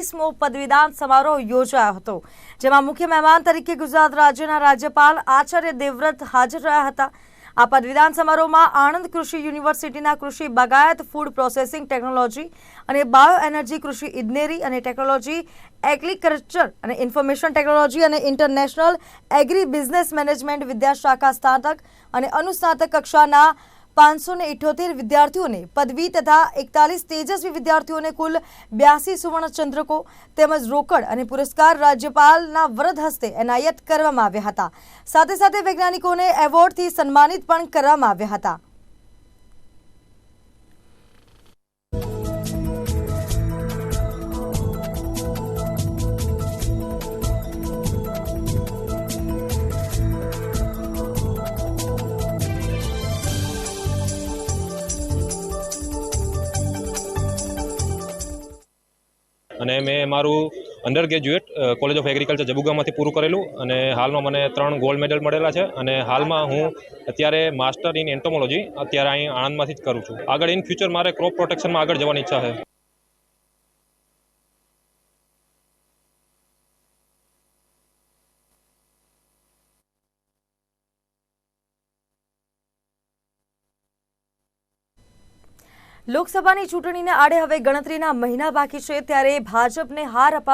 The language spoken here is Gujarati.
વીસમો પદવીદાન સમારોહ યોજાયો હતો, જેમાં મુખ્ય મહેમાન તરીકે ગુજરાત રાજ્યના રાજ્યપાલ આચાર્ય દેવવ્રત હાજર રહ્યા હતા. આ પદવીદાન સમારોહમાં આણંદ કૃષિ યુનિવર્સિટીના કૃષિ બાગાયત ફૂડ પ્રોસેસિંગ ટેકનોલોજી અને બાયો એનર્જી કૃષિ ઇજનેરી અને ટેકનોલોજી એગ્રીકલ્ચર અને ઇન્ફોર્મેશન ટેકનોલોજી અને ઇન્ટરનેશનલ એગ્રી બિઝનેસ મેનેજમેન્ટ વિદ્યાશાખા સ્નાતક અને અનુસ્નાતક કક્ષાના પાંચસો ને ઇઠ્યોતેર વિદ્યાર્થીઓને પદવી તથા એકતાલીસ તેજસ્વી વિદ્યાર્થીઓને કુલ બ્યાસી સુવર્ણચંદ્રકો તેમજ રોકડ અને પુરસ્કાર રાજ્યપાલના વરદ હસ્તે એનાયત કરવામાં આવ્યા હતા. સાથે સાથે વૈજ્ઞાનિકોને એવોર્ડથી સન્માનિત પણ કરવામાં આવ્યા હતા. અને મેં મારું undergraduate college of agriculture જબુગામાંથી પૂરું કરેલું અને હાલમાં મને ત્રણ ગોલ્ડ મેડલ મળેલા છે અને હાલમાં હું અત્યારે માસ્ટર ઇન એન્ટોમોલોજી અત્યારે અહીં આણંદમાંથી જ કરું છું. આગળ ઇન ફ્યુચર મારે ક્રોપ પ્રોટેક્શનમાં આગળ જવાની ઈચ્છા છે. લોકસભાની ચૂંટણીને આડે હવે ગણતરીના મહિના બાકી છે ત્યારે ભાજપને હાર અપાવવા